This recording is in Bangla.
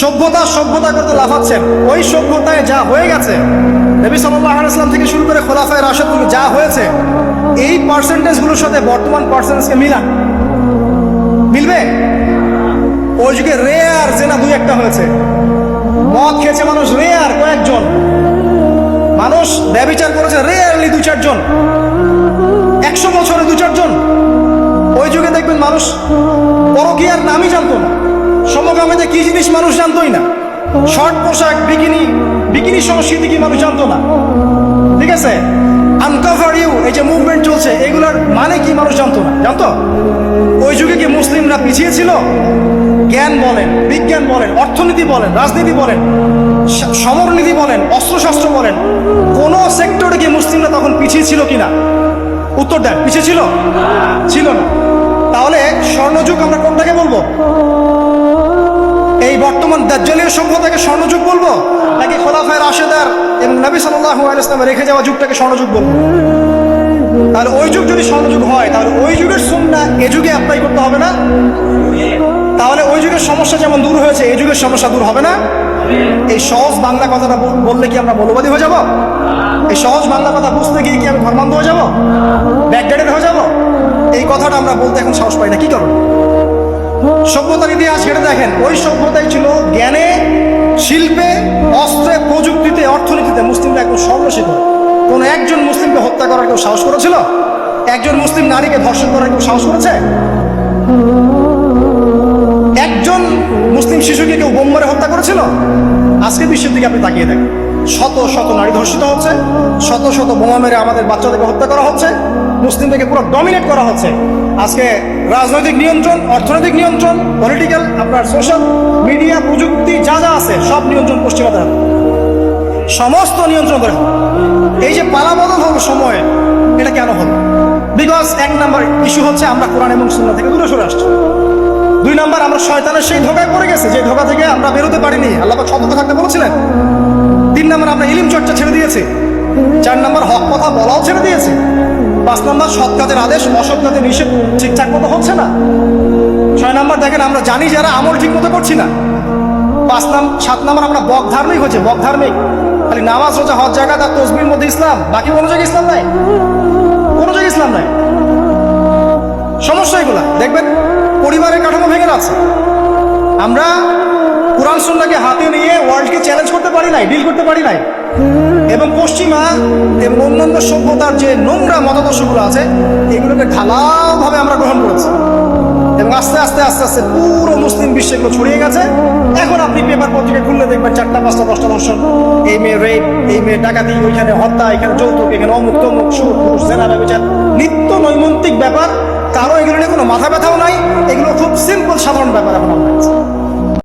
সভ্যতা সভ্যতা করতে লাফাচ্ছেন। ওই সভ্যতায় যা হয়ে গেছে, নবী সাল্লাহ থেকে শুরু করে খোলাফায় রাশেদ যা হয়েছে, এই পার্সেন্টেজগুলোর সাথে বর্তমান পার্সেন্টেজকে মিলান। মিলবে? ওই যুগে রেয়ার জেনা দুই একটা হয়েছে। মদ খেয়েছে মানুষ রেয়ার কয়েকজন। মানুষ ব্যবচার করেছে রেয়ারলি দু চারজন। একশো বছরে দু চারজন। ওই যুগে দেখবেন মানুষ পরকিয়ার নামই জানতো না। সমকামিতে কি জিনিস মানুষ জানতোই না? শর্ট পোশাক, বিকিনি বিকিনি সংস্কৃতি কি মানুষ জানতো না? ঠিক আছে? আনকভার ইউ এই যে মুভমেন্ট চলছে, এগুলোর মানে কি মানুষ জানতো না? জানতো? ওই যুগে কি মুসলিমরা পিছিয়ে ছিল? জ্ঞান বলেন, বিজ্ঞান বলেন, অর্থনীতি বলেন, রাজনীতি বলেন সমরনীতি বলেন, অস্ত্রশস্ত্র বলেন, কোন সেক্টরে কি মুসলিমরা তখন পিছিয়ে ছিল কিনা? উত্তর দেন, পিছিয়ে ছিল? ছিল না। তাহলে স্বর্ণযুগ আমরা কোনটাকে বলব? বর্তমান দাজ্জালীয় সভ্যতাকে স্বর্ণযুগ বলব, নাকি খোলাফায় রাশেদার এবং নবী আলাইহি রেখে যাওয়া যুগটাকে স্বর্ণযুগ বলব। তাহলে ওই যুগ যদি স্বর্ণযুগ হয়, তাহলে ওই যুগের সুন্না এ যুগে অ্যাপ্লাই করতে হবে না? তাহলে ওই যুগের সমস্যা যেমন দূর হয়েছে, এই যুগের সমস্যা দূর হবে না? এই সহজ বাংলা কথাটা বললে কি আমরা মৌলবাদী হয়ে যাব? এই সহজ বাংলা কথা বুঝতে গিয়ে কি আমি ধর্মান্ধ হয়ে যাব? ব্যাকডেটেড হয়ে যাব? এই কথাটা আমরা বলতে এখন সাহস পাই না, কি কারণ সভ্যতার ইতিহাস ঘেটে দেখেন, ওই সভ্যতাই ছিল জ্ঞানে, শিল্পে, অস্ত্রে, প্রযুক্তিতে, অর্থনীতিতে মুসলিমরা একদম সর্বশিখর কোনো একজন মুসলিমকে হত্যা করার কেউ সাহস করেছিল? একজন মুসলিম নারীকে ধর্ষণ করার কেউ সাহস করেছে? একজন মুসলিম শিশুকে কেউ বোম মেরে হত্যা করেছিল? আজকে বিশ্বের দিকে আপনি তাকিয়ে দেখেন, শত শত নারী ধর্ষিত হচ্ছে, শত শত বোমা মেরে আমাদের বাচ্চাদেরকে হত্যা করা হচ্ছে মুসলিমদেরকে পুরো ডমিনেট করা হচ্ছে। আজকে রাজনৈতিক নিয়ন্ত্রণ, অর্থনৈতিক নিয়ন্ত্রণ পলিটিক্যাল আপনার সোশ্যাল মিডিয়া প্রযুক্তি, যা যা আছে, সব নিয়ন্ত্রণ পশ্চিমাদের হাতে। সমস্ত নিয়ন্ত্রণ করে। এই যে পালাবদল হলো সময়ে, এটা কেন হলো? বিকজ এক নাম্বার ইস্যু হচ্ছে আমরা কোরআন এবং সুন্না থেকে দূরে সরে আসছি। দুই নাম্বার আমরা শয়তানের সেই ধোকায় পড়ে গেছে, যে ধোকা থেকে আমরা বেরোতে পারিনি। আল্লাহ সতর্ক থাকতে বলেছিলেন। তিন নাম্বার আমরা ইলিম চর্চা ছেড়ে দিয়েছি। চার নাম্বার হক কথা বলাও ছেড়ে দিয়েছি। পাঁচ নাম্বার সৎ কাজের আদেশ, অসৎ কাজের নিষেধ ঠিকঠাক মতো হচ্ছে না। ছয় নম্বর দেখেন, আমরা জানি যারা আমল ঠিক মতো করছি না। পাঁচ নাম, সাত নাম্বার আমরা বক ধার্মিক হয়েছে, বক ধার্মিক। খালি নামাজ, রোজা, হজ জায়গা তার তসবির মধ্যে ইসলাম, বাকি কোনো জায়গায় ইসলাম নাই? কোনো জায়গায় ইসলাম নাই? সমস্যা এগুলা। দেখবেন, পরিবারের কাঠামো ভেঙে যাচ্ছে। আমরা কোরআন হাতে নিয়ে ওয়ার্ল্ডকে চ্যালেঞ্জ করতে পারি নাই ডিল করতে পারি নাই। এবং পশ্চিমা এবং অন্যান্য সভ্যতার যে নোংরা মতাদর্শগুলো আছে, এগুলোকে ঢালাওভাবে আমরা গ্রহণ করেছি। এবং আস্তে আস্তে আস্তে আস্তে পুরো মুসলিম বিশ্বে এগুলো ছড়িয়ে গেছে। এখন আপনি পেপার পত্রিকা খুললে দেখবেন চারটা, পাঁচটা, দশটা দর্শন এই মেয়ে রেপ এই মেয়ে ডাকাতি, ওইখানে হত্যা, এখানে যৌতুক, এখানে অমুক তমুক সুর পুরুষ জেনা, ব্যবচার। নিত্য নৈমন্তিক ব্যাপার, কারও এগুলো নিয়ে কোনো মাথা ব্যথাও নাই, এগুলো খুব সিম্পল সাধারণ ব্যাপার এখন আমরা